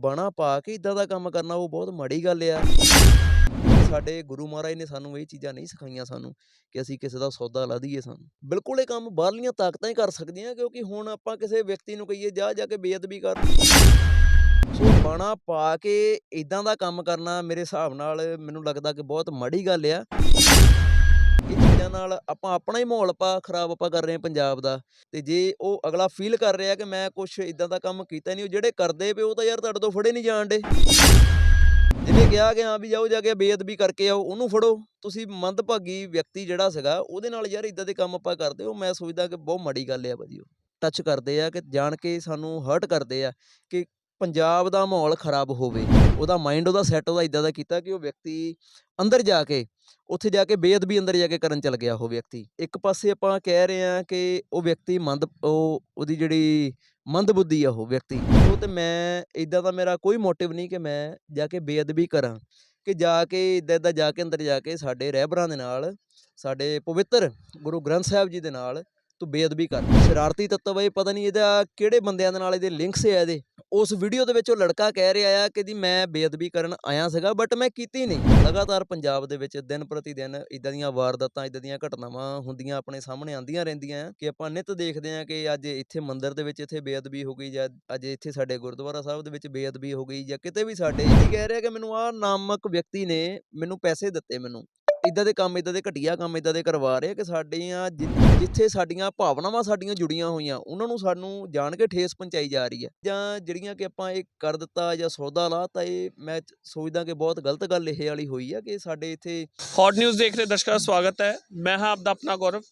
ਬਾਣਾ ਪਾ ਕੇ ਇਦਾਂ ਦਾ ਕੰਮ ਕਰਨਾ, ਉਹ ਬਹੁਤ ਮਾੜੀ ਗੱਲ ਆ। ਸਾਡੇ ਗੁਰੂ ਮਹਾਰਾਜ ਨੇ ਸਾਨੂੰ ਇਹ ਚੀਜ਼ਾਂ ਨਹੀਂ ਸਿਖਾਈਆਂ ਸਾਨੂੰ ਕਿ ਅਸੀਂ ਕਿਸੇ ਦਾ ਸੌਦਾ ਲਾ ਦਈਏ ਸਾਨੂੰ। ਬਿਲਕੁਲ ਇਹ ਕੰਮ ਬਾਹਰਲੀਆਂ ਤਾਕਤਾਂ ਹੀ ਕਰ ਸਕਦੀਆਂ, ਕਿਉਂਕਿ ਹੁਣ ਆਪਾਂ ਕਿਸੇ ਵਿਅਕਤੀ ਨੂੰ ਕਹੀਏ, ਜਾ ਜਾ ਕੇ ਬੇਅਦਬੀ ਕਰ। ਸੋ ਬਾਣਾ ਪਾ ਕੇ ਇਦਾਂ ਦਾ ਕੰਮ ਕਰਨਾ ਮੇਰੇ ਹਿਸਾਬ ਨਾਲ ਮੈਨੂੰ ਲੱਗਦਾ ਕਿ ਬਹੁਤ ਮਾੜੀ ਗੱਲ ਆ। ਚੀਜ਼ਾਂ ਨਾਲ ਆਪਾਂ ਆਪਣਾ ਹੀ ਮਾਹੌਲ ਪਾ ਖਰਾਬ ਆਪਾਂ ਕਰ ਰਹੇ ਹਾਂ ਪੰਜਾਬ ਦਾ, ਤੇ ਜੇ ਉਹ ਅਗਲਾ ਫੀਲ ਕਰ ਰਿਹਾ ਕਿ ਮੈਂ ਕੁਝ ਇਦਾਂ ਦਾ ਕੰਮ ਕੀਤਾ ਨਹੀਂ ਉਹ ਜਿਹੜੇ ਕਰਦੇ ਪਏ ਉਹ ਤਾਂ ਯਾਰ ਤੁਹਾਡੇ ਤੋਂ ਫੜੇ ਨਹੀਂ ਜਾਣ ਡੇ ਜਿਹਨੇ ਕਿਹਾ ਕਿ ਹਾਂ ਵੀ ਜਾਓ ਜਾ ਕੇ ਬੇਅਦਬੀ ਕਰਕੇ ਆਓ, ਉਹਨੂੰ ਫੜੋ। ਤੁਸੀਂ ਮੰਦਭਾਗੀ ਵਿਅਕਤੀ ਜਿਹੜਾ ਸੀਗਾ, ਉਹਦੇ ਨਾਲ ਯਾਰ ਇਦਾਂ ਦੇ ਕੰਮ ਆਪਾਂ ਕਰਦੇ ਹੋ ਮੈਂ ਸੋਚਦਾ ਕਿ ਬਹੁਤ ਮਾੜੀ ਗੱਲ ਆ ਭਾਜੀ ਉਹ। ਟੱਚ ਕਰਦੇ ਆ ਕਿ ਜਾਣ ਕੇ ਸਾਨੂੰ ਹਰਟ ਕਰਦੇ ਆ ਕਿ ਪੰਜਾਬ ਦਾ ਮਾਹੌਲ ਖਰਾਬ ਹੋਵੇ, ਉਹਦਾ ਮਾਈਂਡ ਉਹਦਾ ਸੈੱਟ ਉਹਦਾ ਇਦਾਂ ਦਾ ਕੀਤਾ ਕਿ ਉਹ ਵਿਅਕਤੀ ਅੰਦਰ ਜਾ ਕੇ, ਉੱਥੇ ਜਾ ਕੇ ਬੇਅਦਬੀ ਅੰਦਰ ਜਾ ਕੇ ਕਰਨ ਚੱਲ ਗਿਆ ਉਹ ਵਿਅਕਤੀ। ਇੱਕ ਪਾਸੇ ਆਪਾਂ ਕਹਿ ਰਹੇ ਆ ਕਿ ਉਹ ਵਿਅਕਤੀ ਮੰਦ, ਉਹ, ਉਹਦੀ ਜਿਹੜੀ ਮੰਦ ਬੁੱਧੀ ਆ ਉਹ ਵਿਅਕਤੀ, ਉਹ ਤੇ ਮੈਂ ਇਦਾਂ ਦਾ ਮੇਰਾ ਕੋਈ ਮੋਟਿਵ ਨਹੀਂ ਕਿ ਮੈਂ ਜਾ ਕੇ ਬੇਅਦਬੀ ਕਰਾਂ, ਕਿ ਜਾ ਕੇ ਇਦਾਂ ਇਦਾਂ ਜਾ ਕੇ ਅੰਦਰ ਜਾ ਕੇ ਸਾਡੇ ਰਹਿਬਰਾਂ ਦੇ ਨਾਲ, ਸਾਡੇ ਪਵਿੱਤਰ ਗੁਰੂ ਗ੍ਰੰਥ ਸਾਹਿਬ ਜੀ ਦੇ ਨਾਲ ਤੂੰ ਬੇਅਦਬੀ ਕਰ ਸ਼ਰਾਰਤੀ ਤੱਤਵ ਇਹ, ਪਤਾ ਨਹੀਂ ਇਹਦਾ ਕਿਹੜੇ ਬੰਦਿਆਂ ਦੇ ਨਾਲ ਇਹਦੇ ਲਿੰਕਸ ਹੈ ਇਹਦੇ। ਉਸ ਵੀਡੀਓ ਦੇ ਵਿੱਚ ਉਹ ਲੜਕਾ ਕਹਿ ਰਿਹਾ ਆ ਕਿ ਜੀ ਮੈਂ ਬੇਅਦਬੀ ਕਰਨ ਆਇਆ ਸੀਗਾ ਬਟ ਮੈਂ ਕੀਤੀ ਨਹੀਂ। ਲਗਾਤਾਰ ਪੰਜਾਬ ਦੇ ਵਿੱਚ ਦਿਨ ਪ੍ਰਤੀ ਦਿਨ ਇਦਾਂ ਦੀਆਂ ਵਾਰਦਾਤਾਂ ਇਦਾਂ ਦੀਆਂ ਘਟਨਾਵਾਂ ਹੁੰਦੀਆਂ ਆਪਣੇ ਸਾਹਮਣੇ ਆਉਂਦੀਆਂ ਰਹਿੰਦੀਆਂ ਆ ਕਿ ਆਪਾਂ ਨਿਤ ਦੇਖਦੇ ਆ ਕਿ ਅੱਜ ਇੱਥੇ ਮੰਦਿਰ ਦੇ ਵਿੱਚ ਇੱਥੇ ਬੇਅਦਬੀ ਹੋ ਗਈ ਜਾਂ ਅੱਜ ਇੱਥੇ ਸਾਡੇ ਗੁਰਦੁਆਰਾ ਸਾਹਿਬ ਦੇ ਵਿੱਚ ਬੇਅਦਬੀ ਹੋ ਗਈ ਜਾਂ ਕਿਤੇ ਵੀ ਸਾਡੇ। ਇਹ ਕਹਿ ਰਿਹਾ ਕਿ ਮੈਨੂੰ ਆਹ ਨਾਮਕ ਵਿਅਕਤੀ ਨੇ ਮੈਨੂੰ ਪੈਸੇ ਦਿੱਤੇ ਮੈਨੂੰ। ਇਦਾਂ ਦੇ ਕੰਮ, ਇਦਾਂ ਦੇ ਘਟੀਆ ਕੰਮ, ਇਦਾਂ ਦੇ ਕਰਵਾ ਰਹੇ ਕਿ ਸਾਡੀਆਂ ਜਿੱਥੇ ਸਾਡੀਆਂ ਭਾਵਨਾਵਾਂ ਸਾਡੀਆਂ ਜੁੜੀਆਂ ਹੋਈਆਂ, ਉਹਨਾਂ ਨੂੰ ਸਾਨੂੰ ਜਾਣ ਕੇ ਠੇਸ ਪਹੁੰਚਾਈ ਜਾ ਰਹੀ ਹੈ। ਜਾਂ ਜਿਹੜੀਆਂ ਕਿ ਆਪਾਂ ਇਹ ਕਰ ਦਿੱਤਾ ਜਾਂ ਸੌਦਾ ਲਾ ਤਾਂ ਇਹ ਮੈਂ ਸੋਚਦਾ ਕਿ ਬਹੁਤ ਗਲਤ ਗੱਲ ਇਹ ਵਾਲੀ ਹੋਈ ਹੈ ਕਿ ਸਾਡੇ ਇੱਥੇ ਹੌਟ ਨਿਊਜ਼ ਦੇਖ ਰਹੇ ਦਰਸ਼ਕਾਂ ਦਾ ਸਵਾਗਤ ਹੈ। ਮੈਂ ਹਾਂ ਆਪਦਾ ਆਪਣਾ ਗੌਰਵ।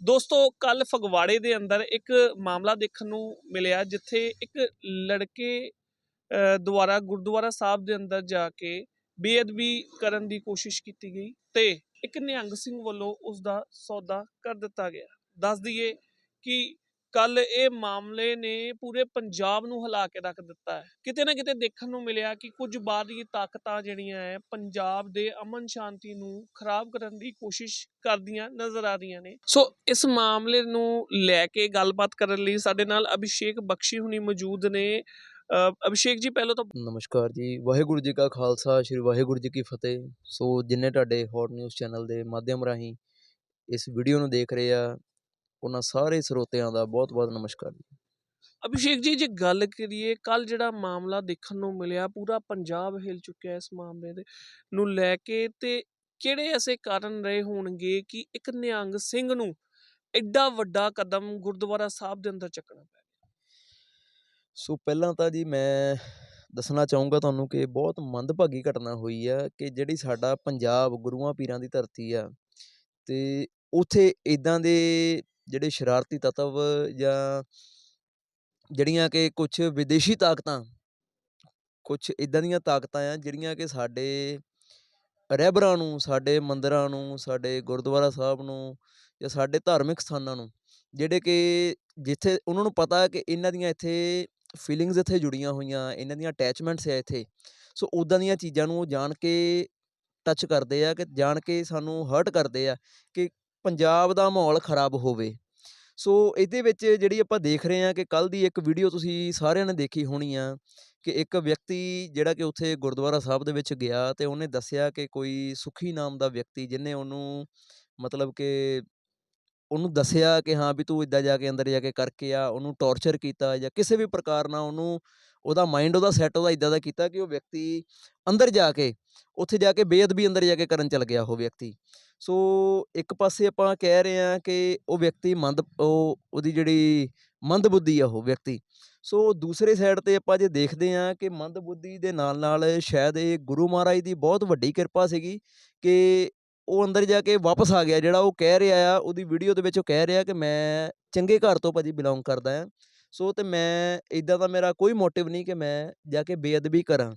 ਦੋਸਤੋ ਕੱਲ ਫਗਵਾੜੇ ਦੇ ਅੰਦਰ ਇੱਕ ਮਾਮਲਾ ਦੇਖਣ ਨੂੰ ਮਿਲਿਆ, ਜਿੱਥੇ ਇੱਕ ਲੜਕੇ ਦੁਆਰਾ, ਗੁਰਦੁਆਰਾ ਸਾਹਿਬ ਦੇ ਅੰਦਰ ਜਾ ਕੇ ਬੇਅਦਬੀ ਕਰਨ ਦੀ ਕੋਸ਼ਿਸ਼ ਕੀਤੀ ਗਈ ਤੇ ਇੱਕ ਨਿਹੰਗ ਸਿੰਘ ਵੱਲੋਂ ਉਸ ਦਾ ਸੌਦਾ ਕਰ ਦਿੱਤਾ ਗਿਆ। ਦੱਸ ਦਈਏ ਕਿ ਕੱਲ ਇਹ ਮਾਮਲੇ ਨੇ ਪੂਰੇ ਪੰਜਾਬ ਨੂੰ ਹਿਲਾ ਕੇ ਰੱਖ ਦਿੱਤਾ ਹੈ। ਕਿਤੇ ਨਾ ਕਿਤੇ ਦੇਖਣ ਨੂੰ ਮਿਲਿਆ ਕਿ ਕੁਝ ਬਾਹਰੀ ਤਾਕਤਾਂ ਜਿਹੜੀਆਂ ਹੈ, ਪੰਜਾਬ ਦੇ ਅਮਨ ਸ਼ਾਂਤੀ ਨੂੰ ਖਰਾਬ ਕਰਨ ਦੀ ਕੋਸ਼ਿਸ਼ ਕਰਦੀਆਂ ਨਜ਼ਰ ਆ ਰਹੀਆਂ ਨੇ। ਸੋ ਇਸ ਮਾਮਲੇ ਨੂੰ ਲੈ ਕੇ ਗੱਲਬਾਤ ਕਰਨ ਲਈ ਸਾਡੇ ਨਾਲ ਅਭਿਸ਼ੇਕ ਬਖਸ਼ੀ ਹੁਣੀ ਮੌਜੂਦ ਨੇ। ਅਭਿਸ਼ੇਕ ਜੀ ਪਹਿਲਾਂ ਤਾਂ ਨਮਸਕਾਰ ਜੀ। ਵਾਹਿਗੁਰੂ ਜੀ ਕਾ ਖਾਲਸਾ ਸ੍ਰੀ ਵਾਹਿਗੁਰੂ ਜੀ ਕੀ ਫਤਿਹ। ਸੋ ਜਿੰਨੇ ਤੁਹਾਡੇ ਹੌਟ ਨਿਊਜ਼ ਚੈਨਲ ਦੇ ਮਾਧਿਅਮ ਰਾਹੀਂ ਇਸ ਵੀਡੀਓ ਨੂੰ ਦੇਖ ਰਹੇ ਆ ਉਹਨਾਂ ਸਾਰੇ ਸਰੋਤਿਆਂ ਦਾ ਬਹੁਤ-ਬਹੁਤ ਨਮਸਕਾਰ ਜੀ। ਅਭਿਸ਼ੇਕ ਜੀ ਜੇ ਗੱਲ ਕਰੀਏ ਕੱਲ ਜਿਹੜਾ ਮਾਮਲਾ ਦੇਖਣ ਨੂੰ ਮਿਲਿਆ ਪੂਰਾ ਪੰਜਾਬ ਹਿਲ ਚੁੱਕਿਆ ਇਸ ਮਾਮਲੇ ਦੇ ਨੂੰ ਲੈ ਕੇ। ਤੇ ਕਿਹੜੇ ਐਸੇ ਕਾਰਨ ਰਹੇ ਹੋਣਗੇ ਕਿ ਇੱਕ ਨਿਹੰਗ ਸਿੰਘ ਨੂੰ ਐਡਾ ਵੱਡਾ ਕਦਮ ਗੁਰਦੁਆਰਾ ਸਾਹਿਬ ਦੇ ਅੰਦਰ ਚੱਕਣਾ ਪਿਆ? ਸੋ ਪਹਿਲਾਂ ਤਾਂ ਜੀ ਮੈਂ ਦੱਸਣਾ ਚਾਹੂੰਗਾ ਤੁਹਾਨੂੰ ਕਿ ਬਹੁਤ ਮੰਦਭਾਗੀ ਘਟਨਾ ਹੋਈ ਆ ਕਿ ਜਿਹੜੀ ਸਾਡਾ ਪੰਜਾਬ ਗੁਰੂਆਂ ਪੀਰਾਂ ਦੀ ਧਰਤੀ ਆ, ਤੇ ਉਥੇ ਇਦਾਂ ਦੇ ਜਿਹੜੇ ਸ਼ਰਾਰਤੀ ਤੱਤਵ ਜਾਂ ਜਿਹੜੀਆਂ ਕਿ ਕੁਝ ਵਿਦੇਸ਼ੀ ਤਾਕਤਾਂ ਕੁਝ ਇਦਾਂ ਦੀਆਂ ਤਾਕਤਾਂ ਆ ਜਿਹੜੀਆਂ ਕਿ ਸਾਡੇ ਰਹਿਬਰਾਂ ਨੂੰ, ਸਾਡੇ ਮੰਦਰਾਂ ਨੂੰ, ਸਾਡੇ ਗੁਰਦੁਆਰਾ ਸਾਹਿਬ ਨੂੰ ਜਾਂ ਸਾਡੇ ਧਾਰਮਿਕ ਸਥਾਨਾਂ ਨੂੰ, ਜਿਹੜੇ ਕਿ ਜਿੱਥੇ ਉਹਨਾਂ ਨੂੰ ਪਤਾ ਕਿ ਇਹਨਾਂ ਦੀਆਂ ਇੱਥੇ ਫੀਲਿੰਗਸ ਇੱਥੇ ਜੁੜੀਆਂ ਹੋਈਆਂ, ਇਹਨਾਂ ਦੀਆਂ ਅਟੈਚਮੈਂਟਸ ਆ ਇੱਥੇ। ਸੋ ਉਦਾਂ ਦੀਆਂ ਚੀਜ਼ਾਂ ਨੂੰ ਉਹ ਜਾਣ ਕੇ ਟੱਚ ਕਰਦੇ ਆ ਕਿ ਜਾਣ ਕੇ ਸਾਨੂੰ ਹਰਟ ਕਰਦੇ ਆ ਕਿ ਪੰਜਾਬ ਦਾ ਮਾਹੌਲ ਖਰਾਬ ਹੋਵੇ। ਸੋ ਇਹਦੇ ਵਿੱਚ ਜਿਹੜੀ ਆਪਾਂ ਦੇਖ ਰਹੇ ਆ ਕਿ ਕੱਲ ਦੀ ਇੱਕ ਵੀਡੀਓ ਤੁਸੀਂ ਸਾਰਿਆਂ ਨੇ ਦੇਖੀ ਹੋਣੀ ਆ ਕਿ ਇੱਕ ਵਿਅਕਤੀ ਜਿਹੜਾ ਕਿ ਉੱਥੇ ਗੁਰਦੁਆਰਾ ਸਾਹਿਬ ਦੇ ਵਿੱਚ ਗਿਆ ਤੇ ਉਹਨੇ ਦੱਸਿਆ ਕਿ ਕੋਈ ਸੁਖੀ ਨਾਮ ਦਾ ਵਿਅਕਤੀ ਜਿਹਨੇ ਉਹਨੂੰ ਮਤਲਬ ਕਿ ਉਹਨੂੰ ਦੱਸਿਆ ਕਿ ਹਾਂ ਵੀ ਤੂੰ ਇੱਦਾਂ ਜਾ ਕੇ ਅੰਦਰ ਜਾ ਕੇ ਕਰਕੇ ਆ, ਉਹਨੂੰ ਟੌਰਚਰ ਕੀਤਾ ਜਾਂ ਕਿਸੇ ਵੀ ਪ੍ਰਕਾਰ ਨਾਲ ਉਹਨੂੰ ਉਹਦਾ ਮਾਈਂਡ ਉਹਦਾ ਸੈੱਟ, ਉਹਦਾ ਇਦਾਂ ਦਾ ਕੀਤਾ ਕਿ ਉਹ ਵਿਅਕਤੀ ਅੰਦਰ ਜਾ ਕੇ, ਉੱਥੇ ਜਾ ਕੇ ਬੇਅਦਬੀ ਅੰਦਰ ਜਾ ਕੇ ਕਰਨ ਚੱਲ ਗਿਆ ਉਹ ਵਿਅਕਤੀ। ਸੋ ਇੱਕ ਪਾਸੇ ਆਪਾਂ ਕਹਿ ਰਹੇ ਆ ਕਿ ਉਹ ਵਿਅਕਤੀ ਮੰਦ, ਉਹ ਉਹਦੀ ਜਿਹੜੀ ਮੰਦ ਬੁੱਧੀ ਆ ਉਹ ਵਿਅਕਤੀ। ਸੋ ਦੂਸਰੇ ਸਾਈਡ ਤੇ ਆਪਾਂ ਜੇ ਦੇਖਦੇ ਆ ਕਿ ਮੰਦ ਬੁੱਧੀ ਦੇ ਨਾਲ ਨਾਲ ਸ਼ਾਇਦ ਇਹ ਗੁਰੂ ਮਹਾਰਾਜ ਦੀ ਬਹੁਤ ਵੱਡੀ ਕਿਰਪਾ ਸੀਗੀ ਕਿ ਉਹ ਅੰਦਰ ਜਾ ਕੇ ਵਾਪਸ ਆ ਗਿਆ, ਜਿਹੜਾ ਉਹ ਕਹਿ ਰਿਹਾ ਆ, ਉਹਦੀ ਵੀਡੀਓ ਦੇ ਵਿੱਚ ਉਹ ਕਹਿ ਰਿਹਾ ਕਿ ਮੈਂ ਚੰਗੇ ਘਰ ਤੋਂ ਭਾਜੀ ਬਿਲੋਂਗ ਕਰਦਾ ਆ। ਸੋ ਤੇ ਮੈਂ ਇਦਾਂ ਦਾ ਮੇਰਾ ਕੋਈ ਮੋਟਿਵ ਨਹੀਂ ਕਿ ਮੈਂ ਜਾ ਕੇ ਬੇਅਦਬੀ ਕਰਾਂ।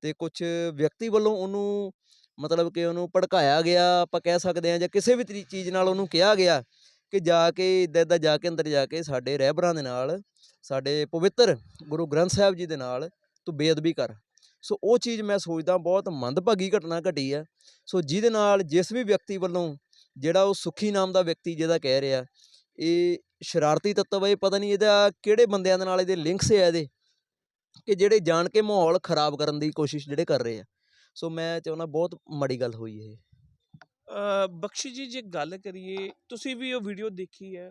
ਤੇ ਕੁਝ ਵਿਅਕਤੀ ਵੱਲੋਂ ਉਹਨੂੰ, ਮਤਲਬ ਕਿ ਉਹਨੂੰ ਭੜਕਾਇਆ ਗਿਆ, ਆਪਾਂ ਕਹਿ ਸਕਦੇ ਆ ਜਾਂ ਕਿਸੇ ਵੀ ਤਰੀ- ਚੀਜ਼ ਨਾਲ ਉਹਨੂੰ ਕਿਹਾ ਗਿਆ ਕਿ ਜਾ ਕੇ ਇੱਦਾਂ ਇੱਦਾਂ ਜਾ ਕੇ ਅੰਦਰ ਜਾ ਕੇ ਸਾਡੇ ਰਹਿਬਰਾਂ ਦੇ ਨਾਲ, ਸਾਡੇ ਪਵਿੱਤਰ ਗੁਰੂ ਗ੍ਰੰਥ ਸਾਹਿਬ ਜੀ ਦੇ ਨਾਲ ਤੂੰ ਬੇਅਦਬੀ ਕਰ। ਸੋ ਉਹ ਚੀਜ਼ ਮੈਂ ਸੋਚਦਾ ਬਹੁਤ ਮੰਦਭਾਗੀ ਘਟਨਾ ਘਟੀ ਆ। ਸੋ ਜਿਹਦੇ ਨਾਲ ਜਿਸ ਵੀ ਵਿਅਕਤੀ ਵੱਲੋਂ ਜਿਹੜਾ ਉਹ ਸੁਖੀ ਨਾਮ ਦਾ ਵਿਅਕਤੀ ਜਿਹਦਾ ਕਹਿ ਰਿਹਾ ਇਹ ਸ਼ਰਾਰਤੀ ਤੱਤਵ ਹੈ ਇਹ ਪਤਾ ਨਹੀਂ ਇਹਦਾ ਕਿਹੜੇ ਬੰਦਿਆਂ ਦੇ ਨਾਲ ਇਹਦੇ ਲਿੰਕਸ ਹੈ ਇਹਦੇ ਕਿ ਜਿਹੜੇ ਜਾਣ ਕੇ ਮਾਹੌਲ ਖਰਾਬ ਕਰਨ ਦੀ ਕੋਸ਼ਿਸ਼ ਜਿਹੜੇ ਕਰ ਰਹੇ ਆ। ਸੋ ਮੈਂ ਚਾਹੁੰਦਾ ਬਹੁਤ ਮਾੜੀ ਗੱਲ ਹੋਈ ਇਹ। ਬਖਸ਼ੀ ਜੀ ਜੇ ਗੱਲ ਕਰੀਏ ਤੁਸੀਂ ਵੀ ਉਹ ਵੀਡੀਓ ਦੇਖੀ ਹੈ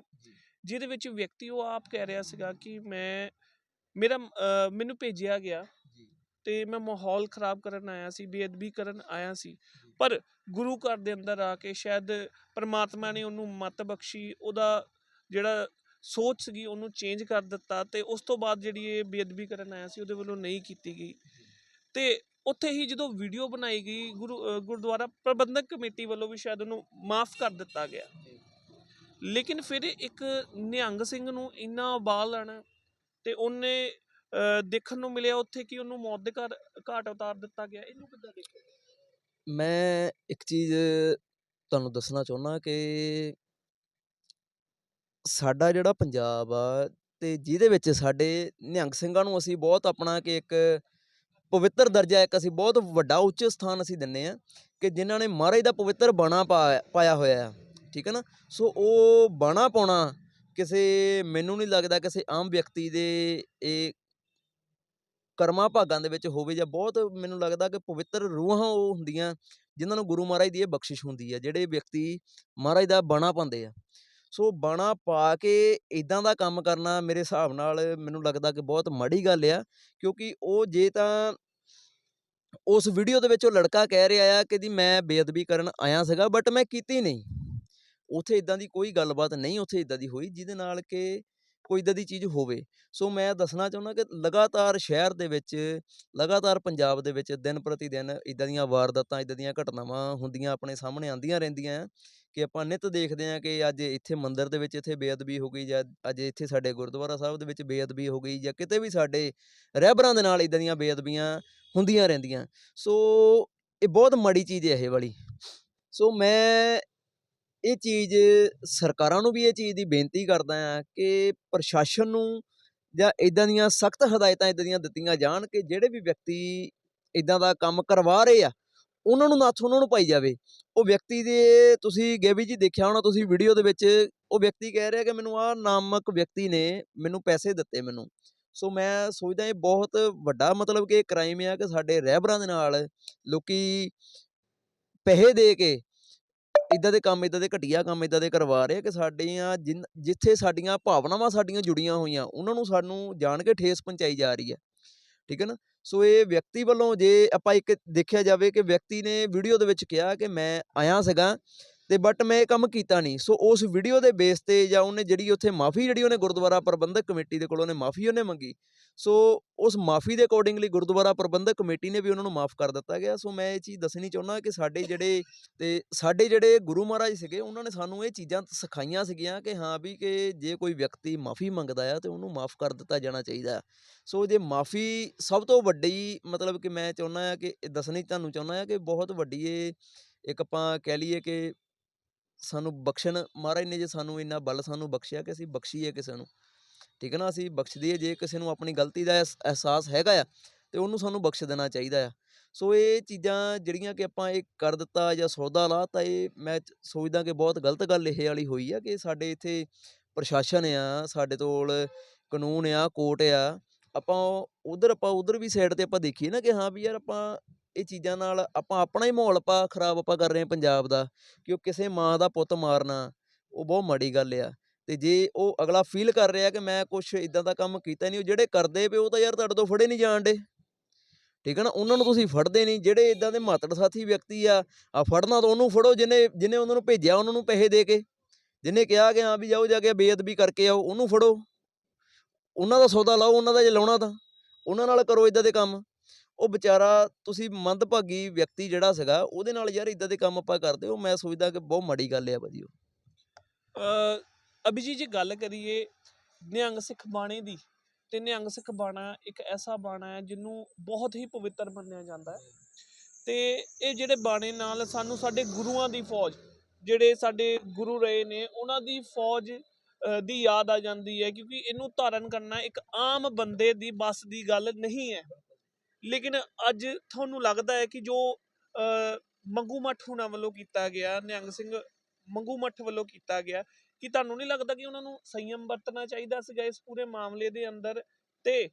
ਜਿਹਦੇ ਵਿੱਚ ਵਿਅਕਤੀ ਉਹ ਆਪ ਕਹਿ ਰਿਹਾ ਸੀਗਾ ਕਿ ਮੈਂ ਮੇਰਾ ਮੈਨੂੰ ਭੇਜਿਆ ਗਿਆ ਤੇ ਮੈਂ ਮਾਹੌਲ ਖਰਾਬ ਕਰਨ ਆਇਆ ਸੀ ਬੇਅਦਬੀ ਕਰਨ ਆਇਆ ਸੀ। ਪਰ ਗੁਰੂ ਘਰ ਦੇ ਅੰਦਰ ਆ ਕੇ ਸ਼ਾਇਦ ਪਰਮਾਤਮਾ ਨੇ ਉਹਨੂੰ ਮਤ ਬਖਸ਼ੀ ਉਹਦਾ ਜਿਹੜਾ ਸੋਚ ਸੀਗੀ ਉਹਨੂੰ ਚੇਂਜ ਕਰ ਦਿੱਤਾ ਤੇ ਉਸ ਤੋਂ ਬਾਅਦ ਜਿਹੜੀ ਇਹ ਬੇਅਦਬੀ ਕਰਨ ਆਇਆ ਸੀ ਉਹਦੇ ਵੱਲੋਂ ਨਹੀਂ ਕੀਤੀ ਗਈ। ਤੇ ਉੱਥੇ ਹੀ ਜਦੋਂ ਵੀਡੀਓ ਬਣਾਈ ਗਈ ਗੁਰੂ ਗੁਰਦੁਆਰਾ ਪ੍ਰਬੰਧਕ ਕਮੇਟੀ ਵੱਲੋਂ ਵੀ ਸ਼ਾਇਦ ਉਹਨੂੰ ਮਾਫ ਕਰ ਦਿੱਤਾ ਗਿਆ। ਲੇਕਿਨ ਫਿਰ ਇੱਕ ਨਿਹੰਗ ਸਿੰਘ ਨੂੰ ਇੰਨਾ ਬਾਲਣ ਤੇ ਉਹਨੇ ਦੇਖਣ ਨੂੰ ਮਿਲਿਆ ਉੱਥੇ ਕਿ ਉਹਨੂੰ ਮੌਤ ਦੇ ਘਰ, ਘਾਟ ਉਤਾਰ ਦਿੱਤਾ ਗਿਆ। ਇਹਨੂੰ ਕਿੱਦਾਂ ਦੇਖੋ ਮੈਂ ਇੱਕ ਚੀਜ਼ ਤੁਹਾਨੂੰ ਦੱਸਣਾ ਚਾਹੁੰਦਾ ਕਿ ਸਾਡਾ ਜਿਹੜਾ ਪੰਜਾਬ ਆ ਤੇ ਜਿਹਦੇ ਵਿੱਚ ਸਾਡੇ ਨਿਹੰਗ ਸਿੰਘਾਂ ਨੂੰ ਅਸੀਂ ਬਹੁਤ ਆਪਣਾ ਕਿ ਇੱਕ ਪਵਿੱਤਰ ਦਰਜਾ, ਇੱਕ ਅਸੀਂ ਬਹੁਤ ਵੱਡਾ ਉੱਚ ਸਥਾਨ ਅਸੀਂ ਦਿੰਨੇ ਆ ਕਿ ਜਿਨ੍ਹਾਂ ਨੇ ਮਹਾਰਾਜ ਦਾ ਪਵਿੱਤਰ ਬਾਣਾ ਪਾ- ਪਾਇਆ ਹੋਇਆ ਆ। ਠੀਕ ਹੈ ਨਾ? ਸੋ ਉਹ ਬਾਣਾ ਪਾਉਣਾ ਕਿਸੇ, ਮੈਨੂੰ ਨਹੀਂ ਲੱਗਦਾ ਕਿਸੇ ਆਮ ਵਿਅਕਤੀ ਦੇ ਇਹ ਕਰਮਾਂ ਭਾਗਾਂ ਦੇ ਵਿੱਚ ਹੋਵੇ ਜਾਂ ਬਹੁਤ ਮੈਨੂੰ ਲੱਗਦਾ ਕਿ ਪਵਿੱਤਰ ਰੂਹਾਂ ਉਹ ਹੁੰਦੀਆਂ, ਜਿਨ੍ਹਾਂ ਨੂੰ ਗੁਰੂ ਮਹਾਰਾਜ ਦੀ ਇਹ ਬਖਸ਼ਿਸ਼ ਹੁੰਦੀ ਹੈ, ਜਿਹੜੇ ਵਿਅਕਤੀ ਮਹਾਰਾਜ ਦਾ ਬਾਣਾ ਪਾਉਂਦੇ ਆ। ਸੋ ਬਾਣਾ ਪਾ ਕੇ ਇਦਾਂ ਦਾ ਕੰਮ ਕਰਨਾ ਮੇਰੇ ਹਿਸਾਬ ਨਾਲ ਮੈਨੂੰ ਲੱਗਦਾ ਕਿ ਬਹੁਤ ਮਾੜੀ ਗੱਲ ਆ, ਕਿਉਂਕਿ ਉਹ ਜੇ ਤਾਂ ਉਸ ਵੀਡੀਓ ਦੇ ਵਿੱਚ ਉਹ ਲੜਕਾ ਕਹਿ ਰਿਹਾ ਆ ਕਿ ਜੀ ਮੈਂ ਬੇਅਦਬੀ ਕਰਨ ਆਇਆ ਸੀਗਾ, ਬਟ ਮੈਂ ਕੀਤੀ ਨਹੀਂ। ਉਥੇ ਇਦਾਂ ਦੀ ਕੋਈ ਗੱਲਬਾਤ ਨਹੀਂ ਉਥੇ ਇਦਾਂ ਦੀ ਹੋਈ, ਜਿਹਦੇ ਨਾਲ ਕਿ ਕੋਈ ਇਦਾਂ ਦੀ ਚੀਜ਼ ਹੋਵੇ। ਸੋ ਮੈਂ ਦੱਸਣਾ ਚਾਹੁੰਦਾ ਕਿ ਲਗਾਤਾਰ ਸ਼ਹਿਰ ਦੇ ਵਿੱਚ, ਲਗਾਤਾਰ ਪੰਜਾਬ ਦੇ ਵਿੱਚ ਦਿਨ ਪ੍ਰਤੀ ਦਿਨ ਇਦਾਂ ਦੀਆਂ ਵਾਰਦਾਤਾਂ, ਇਦਾਂ ਦੀਆਂ ਘਟਨਾਵਾਂ ਹੁੰਦੀਆਂ ਆਪਣੇ ਸਾਹਮਣੇ ਆਉਂਦੀਆਂ ਰਹਿੰਦੀਆਂ ਆ ਕਿ ਆਪਾਂ ਨਿਤ ਦੇਖਦੇ ਆ ਕਿ ਅੱਜ ਇੱਥੇ ਮੰਦਿਰ ਦੇ ਵਿੱਚ ਇੱਥੇ ਬੇਅਦਬੀ ਹੋ ਗਈ ਜਾਂ ਅੱਜ ਇੱਥੇ ਸਾਡੇ ਗੁਰਦੁਆਰਾ ਸਾਹਿਬ ਦੇ ਵਿੱਚ ਬੇਅਦਬੀ ਹੋ ਗਈ ਜਾਂ ਕਿਤੇ ਵੀ ਸਾਡੇ ਰਹਿਬਰਾਂ ਦੇ ਨਾਲ ਇਦਾਂ ਦੀਆਂ ਬੇਅਦਬੀਆਂ ਹੁੰਦੀਆਂ ਰਹਿੰਦੀਆਂ। ਸੋ ਇਹ ਬਹੁਤ ਮਾੜੀ ਚੀਜ਼ ਹੈ ਇਹ ਵਾਲੀ। ਸੋ ਮੈਂ ਇਹ ਚੀਜ਼ ਸਰਕਾਰਾਂ ਨੂੰ ਵੀ ਇਹ ਚੀਜ਼ ਦੀ ਬੇਨਤੀ ਕਰਦਾ ਆ ਕਿ ਪ੍ਰਸ਼ਾਸਨ ਨੂੰ ਜਾਂ ਇਦਾਂ ਦੀਆਂ ਸਖਤ ਹਦਾਇਤਾਂ ਇਦਾਂ ਦੀਆਂ ਦਿੱਤੀਆਂ ਜਾਣ ਕਿ ਜਿਹੜੇ ਵੀ ਵਿਅਕਤੀ ਇਦਾਂ ਦਾ ਕੰਮ ਕਰਵਾ ਰਹੇ ਆ, ਉਹਨਾਂ ਨੂੰ ਨੱਥ ਉਹਨਾਂ ਨੂੰ ਪਾਈ ਜਾਵੇ। ਉਹ ਵਿਅਕਤੀ ਦੇ, ਤੁਸੀਂ ਗੇਵੀ ਜੀ ਦੇਖਿਆ ਹੋਣਾ, ਤੁਸੀਂ ਵੀਡੀਓ ਦੇ ਵਿੱਚ ਉਹ ਵਿਅਕਤੀ ਕਹਿ ਰਿਹਾ ਕਿ ਮੈਨੂੰ ਆਹ ਨਾਮਕ ਵਿਅਕਤੀ ਨੇ ਮੈਨੂੰ ਪੈਸੇ ਦਿੱਤੇ ਮੈਨੂੰ। ਸੋ ਮੈਂ ਸੋਚਦਾ ਇਹ ਬਹੁਤ ਵੱਡਾ ਮਤਲਬ ਕਿ ਕ੍ਰਾਈਮ ਆ ਕਿ ਸਾਡੇ ਰਹਿਬਰਾਂ ਦੇ ਨਾਲ ਲੋਕੀ ਪੈਸੇ ਦੇ ਕੇ ਇਦਾਂ ਦੇ ਕੰਮ, ਇਦਾਂ ਦੇ ਘਟੀਆ ਕੰਮ, ਇਦਾਂ ਦੇ ਕਰਵਾ ਰਹੇ ਆ ਕਿ ਸਾਡੀਆਂ ਜਿਨ- ਜਿੱਥੇ ਸਾਡੀਆਂ ਭਾਵਨਾਵਾਂ ਸਾਡੀਆਂ ਜੁੜੀਆਂ ਹੋਈਆਂ, ਉਹਨਾਂ ਨੂੰ ਸਾਨੂੰ ਜਾਣ ਕੇ ਠੇਸ ਪਹੁੰਚਾਈ ਜਾ ਰਹੀ ਹੈ। ਠੀਕ ਹੈ ਨਾ? ਸੋ ਇਹ ਵਿਅਕਤੀ ਵੱਲੋਂ ਜੇ ਆਪਾਂ ਇੱਕ ਦੇਖਿਆ ਜਾਵੇ ਕਿ ਵਿਅਕਤੀ ਨੇ ਵੀਡੀਓ ਦੇ ਵਿੱਚ ਕਿਹਾ ਕਿ ਮੈਂ ਆਇਆ ਸੀਗਾ ਤੇ ਬਟ ਮੈਂ ਇਹ ਕੰਮ ਕੀਤਾ ਨਹੀਂ। ਸੋ ਉਸ ਵੀਡੀਓ ਦੇ ਬੇਸ ਤੇ ਜਾਂ ਉਹਨੇ ਜਿਹੜੀ ਉੱਥੇ ਮਾਫੀ ਜਿਹੜੀ ਉਹਨੇ ਗੁਰਦੁਆਰਾ ਪ੍ਰਬੰਧਕ ਕਮੇਟੀ ਦੇ ਕੋਲੋਂ ਉਹਨੇ ਮਾਫੀ ਉਹਨੇ ਮੰਗੀ। ਸੋ ਉਸ ਮਾਫੀ ਦੇ ਅਕੋਰਡਿੰਗਲੀ ਗੁਰਦੁਆਰਾ ਪ੍ਰਬੰਧਕ ਕਮੇਟੀ ਨੇ ਵੀ ਉਹਨਾਂ ਨੂੰ ਮਾਫ ਕਰ ਦਿੱਤਾ ਗਿਆ। ਸੋ ਮੈਂ ਇਹ ਚੀਜ਼ ਦੱਸਣੀ ਚਾਹੁੰਦਾ ਕਿ ਸਾਡੇ ਜਿਹੜੇ ਤੇ ਸਾਡੇ ਜਿਹੜੇ ਗੁਰੂ ਮਹਾਰਾਜ ਸੀਗੇ, ਉਹਨਾਂ ਨੇ ਸਾਨੂੰ ਇਹ ਚੀਜ਼ਾਂ ਸਿਖਾਈਆਂ ਸੀਗੀਆਂ ਕਿ ਹਾਂ ਵੀ ਕਿ ਜੇ ਕੋਈ ਵਿਅਕਤੀ ਮਾਫੀ ਮੰਗਦਾ ਆ ਤੇ ਉਹਨੂੰ ਮਾਫ ਕਰ ਦਿੱਤਾ ਜਾਣਾ ਚਾਹੀਦਾ। ਸੋ ਜੇ ਮਾਫੀ ਸਭ ਤੋਂ ਵੱਡੀ ਮਤਲਬ ਕਿ ਮੈਂ ਚਾਹੁੰਦਾ ਆ ਕਿ ਇਹ ਦੱਸਣੀ ਤੁਹਾਨੂੰ ਚਾਹੁੰਦਾ ਆ ਕਿ ਬਹੁਤ ਵੱਡੀ ਇਹ ਇੱਕ ਆਪਾਂ ਕਹਿ ਲਈਏ ਕਿ ਸਾਨੂੰ ਬਖਸ਼ਣ, ਮਹਾਰਾਜ ਨੇ ਜੇ ਸਾਨੂੰ ਇੰਨਾ ਬਲ ਸਾਨੂੰ ਬਖਸ਼ਿਆ ਕਿ ਅਸੀਂ ਬਖਸ਼ੀਏ ਕਿਸੇ ਨੂੰ, ਠੀਕ ਹੈ ਨਾ? ਅਸੀਂ ਬਖਸ਼ ਦਈਏ ਜੇ ਕਿਸੇ ਨੂੰ ਆਪਣੀ ਗਲਤੀ ਦਾ ਅਹਿਸ- ਅਹਿਸਾਸ ਹੈਗਾ ਆ, ਤੇ ਉਹਨੂੰ ਸਾਨੂੰ ਬਖਸ਼ ਦੇਣਾ ਚਾਹੀਦਾ ਆ। ਸੋ ਇਹ ਚੀਜ਼ਾਂ ਜਿਹੜੀਆਂ ਕਿ ਆਪਾਂ ਇਹ ਕਰ ਦਿੱਤਾ ਜਾਂ ਸੌਦਾ ਲਾ ਤਾਂ ਇਹ ਮੈਂ ਸੋਚਦਾ ਕਿ ਬਹੁਤ ਗਲਤ ਗੱਲ ਇਹ ਵਾਲੀ ਹੋਈ ਆ ਕਿ ਸਾਡੇ ਇੱਥੇ ਪ੍ਰਸ਼ਾਸਨ ਆ, ਸਾਡੇ ਕੋਲ ਕਾਨੂੰਨ ਆ, ਕੋਰਟ ਆ, ਆਪਾਂ ਉਧਰ ਆਪਾਂ ਉਧਰ ਵੀ ਸਾਈਡ ਤੇ ਆਪਾਂ ਦੇਖੀਏ ਨਾ ਕਿ ਹਾਂ ਵੀ ਯਾਰ ਆਪਾਂ ਇਹ ਚੀਜ਼ਾਂ ਨਾਲ ਆਪਾਂ ਆਪਣਾ ਹੀ ਮਾਹੌਲ ਆਪਾਂ ਖਰਾਬ ਆਪਾਂ ਕਰ ਰਹੇ ਹਾਂ ਪੰਜਾਬ ਦਾ, ਕਿ ਉਹ ਕਿਸੇ ਮਾਂ ਦਾ ਪੁੱਤ ਮਾਰਨਾ, ਉਹ ਬਹੁਤ ਮਾੜੀ ਗੱਲ ਆ। ਤੇ ਜੇ ਉਹ ਅਗਲਾ ਫੀਲ ਕਰ ਰਿਹਾ ਕਿ ਮੈਂ ਕੁਝ ਇਦਾਂ ਦਾ ਕੰਮ ਕੀਤਾ ਨਹੀਂ, ਉਹ ਜਿਹੜੇ ਕਰਦੇ ਪਏ ਉਹ ਤਾਂ ਯਾਰ ਤੁਹਾਡੇ ਤੋਂ ਫੜੇ ਨਹੀਂ ਜਾਣ ਡੇ ਠੀਕ ਹੈ ਨਾ? ਉਹਨਾਂ ਨੂੰ ਤੁਸੀਂ ਫੜਦੇ ਨਹੀਂ, ਜਿਹੜੇ ਇਦਾਂ ਦੇ ਮਾਤੜ ਸਾਥੀ ਵਿਅਕਤੀ ਆ ਆ ਫੜਨਾ ਤਾਂ ਉਹਨੂੰ ਫੜੋ, ਜਿਹਨੇ ਜਿਹਨੇ ਉਹਨਾਂ ਨੂੰ ਭੇਜਿਆ ਉਹਨਾਂ ਨੂੰ ਪੈਸੇ ਦੇ ਕੇ। ਜਿਹਨੇ ਕਿਹਾ ਕਿ ਹਾਂ ਵੀ ਜਾਓ ਜਾ ਕੇ ਬੇਅਦਬੀ ਕਰਕੇ ਆਓ, ਉਹਨੂੰ ਫੜੋ। ਉਹਨਾਂ ਦਾ ਸੌਦਾ ਲਾਓ, ਉਹਨਾਂ ਦਾ ਜੇ ਲਾਉਣਾ ਤਾਂ। ਉਹਨਾਂ ਨਾਲ ਕਰੋ ਇਦਾਂ ਦੇ ਕੰਮ। ਉਹ ਵਿਚਾਰਾ ਤੁਸੀਂ ਮੰਦਭਾਗੀ ਵਿਅਕਤੀ ਜਿਹੜਾ ਸੀਗਾ, ਉਹਦੇ ਨਾਲ ਯਾਰ ਇਦਾਂ ਦੇ ਕੰਮ ਆਪਾਂ ਕਰਦੇ ਹੋ, ਮੈਂ ਸੋਚਦਾ ਕਿ ਬਹੁਤ ਮਾੜੀ ਗੱਲ ਹੈ ਭਾਜੀ ਉਹ। ਅਭੀ ਜੀ ਜੇ ਗੱਲ ਕਰੀਏ ਨਿਹੰਗ ਸਿੱਖ ਬਾਣੇ ਦੀ, ਤੇ ਨਿਹੰਗ ਸਿੱਖ ਬਾਣਾ ਇੱਕ ਐਸਾ ਬਾਣਾ ਹੈ ਜਿਹਨੂੰ ਬਹੁਤ ਹੀ ਪਵਿੱਤਰ ਮੰਨਿਆ ਜਾਂਦਾ ਹੈ। ਤੇ ਇਹ ਜਿਹੜੇ ਬਾਣੇ ਨਾਲ ਸਾਨੂੰ ਸਾਡੇ ਗੁਰੂਆਂ ਦੀ ਫੌਜ, ਜਿਹੜੇ ਸਾਡੇ ਗੁਰੂ ਰਹੇ ਨੇ, ਉਹਨਾਂ ਦੀ ਫੌਜ ਦੀ ਯਾਦ ਆ ਜਾਂਦੀ ਹੈ, ਕਿਉਂਕਿ ਇਹਨੂੰ ਧਾਰਨ ਕਰਨਾ ਇੱਕ ਆਮ ਬੰਦੇ ਦੀ ਬਸ ਦੀ ਗੱਲ ਨਹੀਂ ਹੈ। ਲੇਕਿਨ ਅੱਜ ਤੁਹਾਨੂੰ ਲੱਗਦਾ ਹੈ ਕਿ ਜੋ ਮੰਗੂ ਮੱਠ ਹੁਣਾਂ ਵੱਲੋਂ ਕੀਤਾ ਗਿਆ, ਨਿਹੰਗ ਸਿੰਘ ਮੰਗੂ ਮੱਠ ਵੱਲੋਂ ਕੀਤਾ ਗਿਆ, ਕਿ ਤੁਹਾਨੂੰ ਨਹੀਂ ਲੱਗਦਾ ਕਿ ਉਹਨਾਂ ਨੂੰ ਸੰਯਮ ਵਰਤਣਾ ਚਾਹੀਦਾ ਸੀਗਾ ਇਸ ਪੂਰੇ ਮਾਮਲੇ ਦੇ ਅੰਦਰ? ਤੇ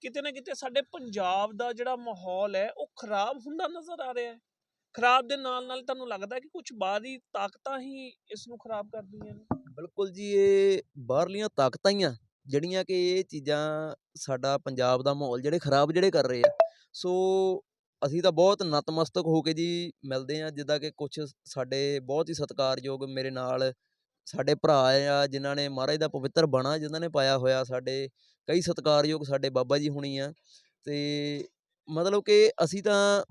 ਕਿਤੇ ਨਾ ਕਿਤੇ ਸਾਡੇ ਪੰਜਾਬ ਦਾ ਜਿਹੜਾ ਮਾਹੌਲ ਹੈ, ਉਹ ਖਰਾਬ ਹੁੰਦਾ ਨਜ਼ਰ ਆ ਰਿਹਾ ਹੈ। ਖਰਾਬ ਦੇ ਨਾਲ ਨਾਲ ਤੁਹਾਨੂੰ ਲੱਗਦਾ ਕਿ ਕੁਝ ਬਾਹਰੀ ਤਾਕਤਾਂ ਹੀ ਇਸ ਨੂੰ ਖਰਾਬ ਕਰਦੀਆਂ ਨੇ? ਬਿਲਕੁਲ ਜੀ, ਇਹ ਬਾਹਰਲੀਆਂ ਤਾਕਤਾਂ ਹੀ ਆ। ਜਿਹੜੀਆਂ ਕਿ ਇਹ ਚੀਜ਼ਾਂ ਸਾਡਾ ਪੰਜਾਬ ਦਾ ਮਾਹੌਲ ਜਿਹੜੇ ਖਰਾਬ ਜਿਹੜੇ ਕਰ ਰਹੇ ਆ, ਸੋ ਅਸੀਂ ਤਾਂ ਬਹੁਤ ਨਤਮਸਤਕ ਹੋ ਕੇ ਜੀ ਮਿਲਦੇ ਆ ਜਿੱਦਾਂ ਕਿ ਕੁਝ ਸਾਡੇ ਬਹੁਤ ਹੀ ਸਤਿਕਾਰਯੋਗ ਮੇਰੇ ਨਾਲ ਸਾਡੇ ਭਰਾ ਆ, ਜਿਨ੍ਹਾਂ ਨੇ ਮਹਾਰਾਜ ਦਾ ਪਵਿੱਤਰ ਬਾਣਾ ਜਿਨ੍ਹਾਂ ਨੇ ਪਾਇਆ ਹੋਇਆ ਸਾਡੇ, ਕਈ ਸਤਿਕਾਰਯੋਗ ਸਾਡੇ ਬਾਬਾ ਜੀ ਹੁਣੀ ਆ, ਤੇ ਮਤਲਬ ਕਿ ਅਸੀਂ ਤਾਂ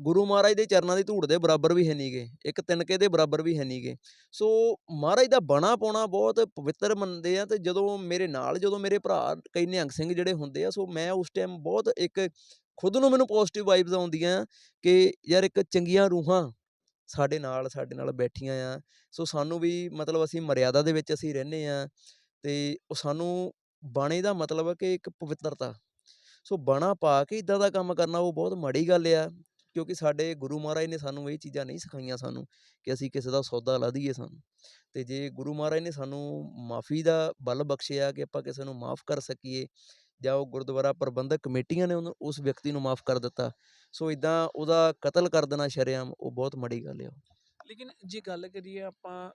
ਗੁਰੂ ਮਹਾਰਾਜ ਦੇ ਚਰਨਾਂ ਦੀ ਧੂੜ ਦੇ ਬਰਾਬਰ ਵੀ ਹੈ ਨਹੀਂਗੇ ਇੱਕ ਤਿਨਕੇ ਦੇ ਬਰਾਬਰ ਵੀ ਹੈ ਨਹੀਂਗੇ ਸੋ ਮਹਾਰਾਜ ਦਾ ਬਾਣਾ ਪਾਉਣਾ ਬਹੁਤ ਪਵਿੱਤਰ ਮੰਨਦੇ ਆ ਤੇ ਜਦੋਂ ਮੇਰੇ ਨਾਲ, ਜਦੋਂ ਮੇਰੇ ਭਰਾ ਕਈ ਨਿਹੰਗ ਸਿੰਘ ਜਿਹੜੇ ਹੁੰਦੇ ਆ, ਸੋ ਮੈਂ ਉਸ ਟਾਈਮ ਬਹੁਤ ਇੱਕ ਖੁਦ ਨੂੰ ਮੈਨੂੰ ਪੋਜ਼ਿਟਿਵ ਵਾਈਬਸ ਆਉਂਦੀਆਂ ਕਿ ਯਾਰ ਇੱਕ ਚੰਗੀਆਂ ਰੂਹਾਂ ਸਾਡੇ ਨਾਲ ਸਾਡੇ ਨਾਲ ਬੈਠੀਆਂ ਆ। ਸੋ ਸਾਨੂੰ ਵੀ ਮਤਲਬ ਅਸੀਂ ਮਰਿਆਦਾ ਦੇ ਵਿੱਚ ਅਸੀਂ ਰਹਿੰਦੇ ਆ ਤੇ ਉਹ ਸਾਨੂੰ ਬਾਣੇ ਦਾ ਮਤਲਬ ਹੈ ਕਿ ਇੱਕ ਪਵਿੱਤਰਤਾ। ਸੋ ਬਾਣਾ ਪਾ ਕੇ ਇਦਾਂ ਦਾ ਕੰਮ ਕਰਨਾ ਉਹ ਬਹੁਤ ਮਾੜੀ ਗੱਲ ਆ। ਕਿਉਂਕਿ ਸਾਡੇ ਗੁਰੂ ਮਹਾਰਾਜ ਨੇ ਸਾਨੂੰ ਇਹ ਚੀਜ਼ਾਂ ਨਹੀਂ ਸਿਖਾਈਆਂ ਸਾਨੂੰ ਕਿ ਅਸੀਂ ਕਿਸੇ ਦਾ ਸੌਦਾ ਲਾ ਦਈਏ ਸਾਨੂੰ। ਤੇ ਜੇ ਗੁਰੂ ਮਹਾਰਾਜ ਨੇ ਸਾਨੂੰ ਮਾਫੀ ਦਾ ਬਲ ਬਖਸ਼ਿਆ ਕਿ ਆਪਾਂ ਕਿਸੇ ਨੂੰ ਮਾਫ ਕਰ ਸਕੀਏ ਜਾਂ ਉਹ ਗੁਰਦੁਆਰਾ ਪ੍ਰਬੰਧਕ ਕਮੇਟੀਆਂ ਨੇ ਉਹਨੂੰ, ਉਸ ਵਿਅਕਤੀ ਨੂੰ ਮਾਫ ਕਰ ਦਿੱਤਾ, ਸੋ ਇਦਾਂ ਉਹਦਾ ਕਤਲ ਕਰ ਦੇਣਾ ਸ਼ਰਿਆਮ, ਉਹ ਬਹੁਤ ਮਾੜੀ ਗੱਲ ਆ ਲੇਕਿਨ ਜੇ ਗੱਲ ਕਰੀਏ ਆਪਾਂ,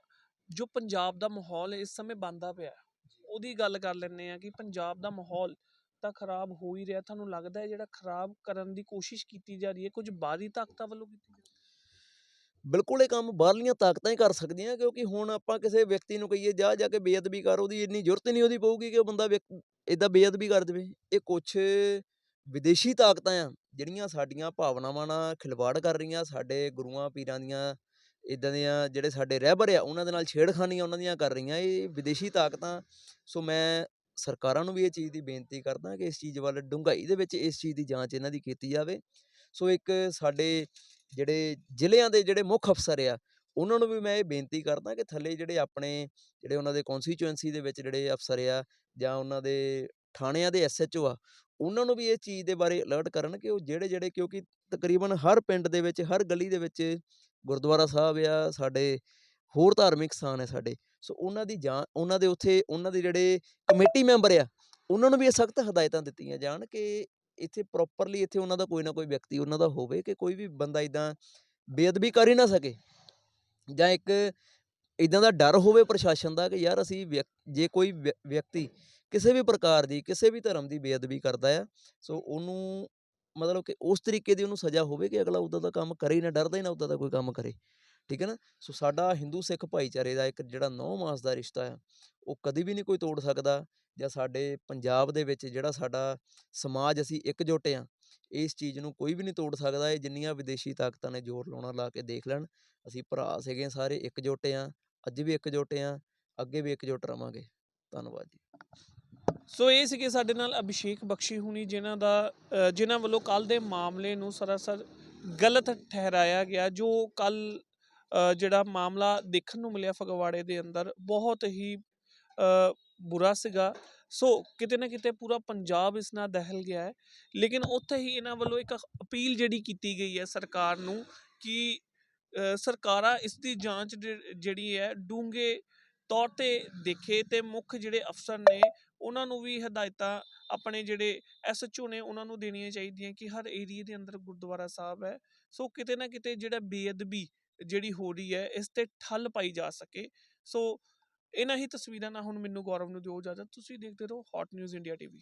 ਜੋ ਪੰਜਾਬ ਦਾ ਮਾਹੌਲ ਇਸ ਸਮੇਂ ਬਣਦਾ ਪਿਆ, ਉਹਦੀ ਗੱਲ ਕਰ ਲੈਂਦੇ ਆ ਕਿ ਪੰਜਾਬ ਦਾ ਮਾਹੌਲ ਤਾਂ ਖਰਾਬ ਹੋ ਹੀ ਰਿਹਾ, ਤੁਹਾਨੂੰ ਲੱਗਦਾ ਜਿਹੜਾ ਖਰਾਬ ਕਰਨ ਦੀ ਕੋਸ਼ਿਸ਼ ਕੀਤੀ ਜਾ ਰਹੀ ਹੈ, ਕੁਝ ਬਾਹਰੀ ਤਾਕਤਾਂ ਵੱਲੋਂ ਕੀਤੀ ਜਾ ਰਹੀ ਹੈ? ਬਿਲਕੁਲ, ਇਹ ਕੰਮ ਬਾਹਰਲੀਆਂ ਤਾਕਤਾਂ ਹੀ ਕਰ ਸਕਦੀਆਂ ਕਿਉਂਕਿ ਹੁਣ ਆਪਾਂ ਕਿਸੇ ਵਿਅਕਤੀ ਨੂੰ ਕਹੀਏ, ਜਾ ਜਾ ਕੇ ਬੇਅਦਬੀ ਕਰ, ਉਹਦੀ ਇੰਨੀ ਜ਼ਰੂਰਤ ਨਹੀਂ ਉਹਦੀ ਪਊਗੀ ਕਿ ਉਹ ਬੰਦਾ ਇਦਾਂ ਬੇਅਦਬੀ ਕਰ ਦੇਵੇ। ਇਹ ਕੁਛ ਵਿਦੇਸ਼ੀ ਤਾਕਤਾਂ ਆ, ਜਿਹੜੀਆਂ ਸਾਡੀਆਂ ਭਾਵਨਾਵਾਂ ਨਾਲ ਖਿਲਵਾੜ ਕਰ ਰਹੀਆਂ, ਸਾਡੇ ਗੁਰੂਆਂ, ਪੀਰਾਂ ਦੀਆਂ ਇਦਾਂ ਦੀਆਂ ਜਿਹੜੇ ਸਾਡੇ ਰਹਿਬਰ ਆ, ਉਹਨਾਂ ਦੇ ਨਾਲ ਛੇੜਖਾਨੀਆਂ ਉਹਨਾਂ ਦੀਆਂ ਕਰ ਰਹੀਆਂ, ਇਹ ਵਿਦੇਸ਼ੀ ਤਾਕਤਾਂ। ਸੋ ਮੈਂ ਸਰਕਾਰਾਂ ਨੂੰ ਵੀ ਇਹ ਚੀਜ਼ ਦੀ ਬੇਨਤੀ ਕਰਦਾ ਕਿ ਇਸ ਚੀਜ਼ ਵੱਲ ਡੂੰਘਾਈ ਦੇ ਵਿੱਚ ਇਸ ਚੀਜ਼ ਦੀ ਜਾਂਚ ਇਹਨਾਂ ਦੀ ਕੀਤੀ ਜਾਵੇ। ਸੋ ਇੱਕ ਸਾਡੇ ਜਿਹੜੇ ਜ਼ਿਲ੍ਹਿਆਂ ਦੇ ਜਿਹੜੇ ਮੁੱਖ ਅਫਸਰ ਆ, ਉਹਨਾਂ ਨੂੰ ਵੀ ਮੈਂ ਇਹ ਬੇਨਤੀ ਕਰਦਾ ਕਿ ਥੱਲੇ ਜਿਹੜੇ ਆਪਣੇ ਜਿਹੜੇ ਉਹਨਾਂ ਦੇ ਕੌਂਸਟੀਚੁਐਂਸੀ ਦੇ ਵਿੱਚ ਜਿਹੜੇ ਅਫਸਰ ਆ ਜਾਂ ਉਹਨਾਂ ਦੇ ਥਾਣਿਆਂ ਦੇ ਐਸਐਚਓ ਆ, ਉਹਨਾਂ ਨੂੰ ਵੀ ਇਹ ਚੀਜ਼ ਦੇ ਬਾਰੇ ਅਲਰਟ ਕਰਨ ਕਿ ਉਹ ਜਿਹੜੇ ਜਿਹੜੇ ਕਿਉਂਕਿ ਤਕਰੀਬਨ ਹਰ ਪਿੰਡ ਦੇ ਵਿੱਚ, ਹਰ ਗਲੀ ਦੇ ਵਿੱਚ ਗੁਰਦੁਆਰਾ ਸਾਹਿਬ ਆ, ਸਾਡੇ ਹੋਰ ਧਾਰਮਿਕ ਸਥਾਨ ਹੈ ਸਾਡੇ। ਸੋ ਉਹਨਾਂ ਦੀ ਜਾਂ ਉਹਨਾਂ ਦੇ ਉੱਥੇ ਉਹਨਾਂ ਦੇ ਜਿਹੜੇ ਕਮੇਟੀ ਮੈਂਬਰ ਆ, ਉਹਨਾਂ ਨੂੰ ਵੀ ਇਹ ਸਖਤ ਹਦਾਇਤਾਂ ਦਿੱਤੀਆਂ ਜਾਣ ਕਿ ਇੱਥੇ ਪ੍ਰੋਪਰਲੀ ਇੱਥੇ ਉਹਨਾਂ ਦਾ ਕੋਈ ਨਾ ਕੋਈ ਵਿਅਕਤੀ ਉਹਨਾਂ ਦਾ ਹੋਵੇ ਕਿ ਕੋਈ ਵੀ ਬੰਦਾ ਇਦਾਂ ਬੇਅਦਬੀ ਕਰ ਹੀ ਨਾ ਸਕੇ। ਜਾਂ ਇੱਕ ਇਦਾਂ ਦਾ ਡਰ ਹੋਵੇ ਪ੍ਰਸ਼ਾਸਨ ਦਾ ਕਿ ਯਾਰ ਅਸੀਂ ਵਿਅਕ- ਜੇ ਕੋਈ ਵਿਅ- ਵਿਅਕਤੀ ਕਿਸੇ ਵੀ ਪ੍ਰਕਾਰ ਦੀ, ਕਿਸੇ ਵੀ ਧਰਮ ਦੀ ਬੇਅਦਬੀ ਕਰਦਾ ਆ, ਸੋ ਉਹਨੂੰ ਮਤਲਬ ਕਿ ਉਸ ਤਰੀਕੇ ਦੀ ਉਹਨੂੰ ਸਜ਼ਾ ਹੋਵੇ ਕਿ ਅਗਲਾ ਉਦਾਂ ਦਾ ਕੰਮ ਕਰੇ ਨਾ, ਡਰਦਾ ਹੀ ਨਾ ਉਦਾਂ ਦਾ ਕੋਈ ਕੰਮ ਕਰੇ। ਠੀਕ ਹੈ ਨਾ? ਸੋ ਸਾਡਾ ਹਿੰਦੂ ਸਿੱਖ ਭਾਈਚਾਰੇ ਦਾ ਇੱਕ ਜਿਹੜਾ ਨੌ ਮਾਸ ਦਾ ਰਿਸ਼ਤਾ ਆ ਉਹ ਕਦੀ ਵੀ ਨਹੀਂ ਕੋਈ ਤੋੜ ਸਕਦਾ ਜਾਂ ਸਾਡੇ ਪੰਜਾਬ ਦੇ ਵਿੱਚ ਜਿਹੜਾ ਸਾਡਾ ਸਮਾਜ ਅਸੀਂ ਇਕਜੁੱਟ ਆ ਇਸ ਚੀਜ਼ ਨੂੰ ਕੋਈ ਵੀ ਨਹੀਂ ਤੋੜ ਸਕਦਾ ਇਹ ਜਿੰਨੀਆਂ ਵਿਦੇਸ਼ੀ ਤਾਕਤਾਂ ਨੇ ਜ਼ੋਰ ਲਾਉਣਾ ਲਾ ਕੇ ਦੇਖ ਲੈਣ। ਅਸੀਂ ਭਰਾ ਸੀਗੇ ਸਾਰੇ ਇਕਜੁੱਟ ਆ ਅੱਜ ਵੀ ਇਕਜੁੱਟ ਆ ਅੱਗੇ ਵੀ ਇਕਜੁੱਟ ਰਵਾਂਗੇ। ਧੰਨਵਾਦ ਜੀ। ਸੋ ਇਹ ਸੀਗੇ ਸਾਡੇ ਨਾਲ ਅਭਿਸ਼ੇਕ ਬਖਸ਼ੀ ਹੁਣੀ ਜਿਨ੍ਹਾਂ ਦਾ ਅ, ਜਿਨ੍ਹਾਂ ਵੱਲੋਂ ਕੱਲ ਦੇ ਮਾਮਲੇ ਨੂੰ ਸਰਾਸਰ ਗਲਤ ਠਹਿਰਾਇਆ ਗਿਆ ਜੋ ਕੱਲ ਜਿਹੜਾ ਮਾਮਲਾ ਦੇਖਣ ਨੂੰ ਮਿਲਿਆ ਫਗਵਾੜੇ ਦੇ ਅੰਦਰ, ਬਹੁਤ ਹੀ ਬੁਰਾ ਸੀਗਾ। ਸੋ ਕਿਤੇ ਨਾ ਕਿਤੇ ਪੂਰਾ ਪੰਜਾਬ ਇਸ ਨਾਲ ਦਹਿਲ ਗਿਆ ਹੈ। ਲੇਕਿਨ ਉੱਥੇ ਹੀ ਇਹਨਾਂ ਵੱਲੋਂ ਇੱਕ ਅਪੀਲ ਜਿਹੜੀ ਕੀਤੀ ਗਈ ਹੈ ਸਰਕਾਰ ਨੂੰ ਕਿ ਸਰਕਾਰਾਂ ਇਸ ਦੀ ਜਾਂਚ ਜਿ- ਜਿਹੜੀ ਹੈ, ਡੂੰਘੇ ਤੌਰ ਤੇ ਦੇਖੇ ਤੇ ਮੁੱਖ ਜਿਹੜੇ ਅਫਸਰ ਨੇ, ਉਹਨਾਂ ਨੂੰ ਵੀ ਹਦਾਇਤਾਂ ਆਪਣੇ ਜਿਹੜੇ ਐਸਐਚਓ ਨੇ ਉਹਨਾਂ ਨੂੰ ਦੇਣੀਆਂ ਚਾਹੀਦੀਆਂ ਕਿ ਹਰ ਏਰੀਆ ਦੇ ਅੰਦਰ ਗੁਰਦੁਆਰਾ ਸਾਹਿਬ ਹੈ। ਸੋ ਕਿਤੇ ਨਾ ਕਿਤੇ ਜਿਹੜਾ ਬੇਅਦਬੀ ਜਿਹੜੀ ਹੋ ਰਹੀ ਹੈ, ਇਸ ਤੇ ਠੱਲ ਪਾਈ ਜਾ ਸਕੇ। ਸੋ, ਇਹਨਾਂ ਹੀ ਤਸਵੀਰਾਂ ਨਾਲ ਹੁਣ ਮੈਨੂੰ ਗੌਰਵ ਨੂੰ ਦਿਓ ਇਜਾਜ਼ਤ। ਤੁਸੀਂ ਦੇਖਦੇ ਰਹੋ ਹੌਟ ਨਿਊਜ਼ ਇੰਡੀਆ ਟੀਵੀ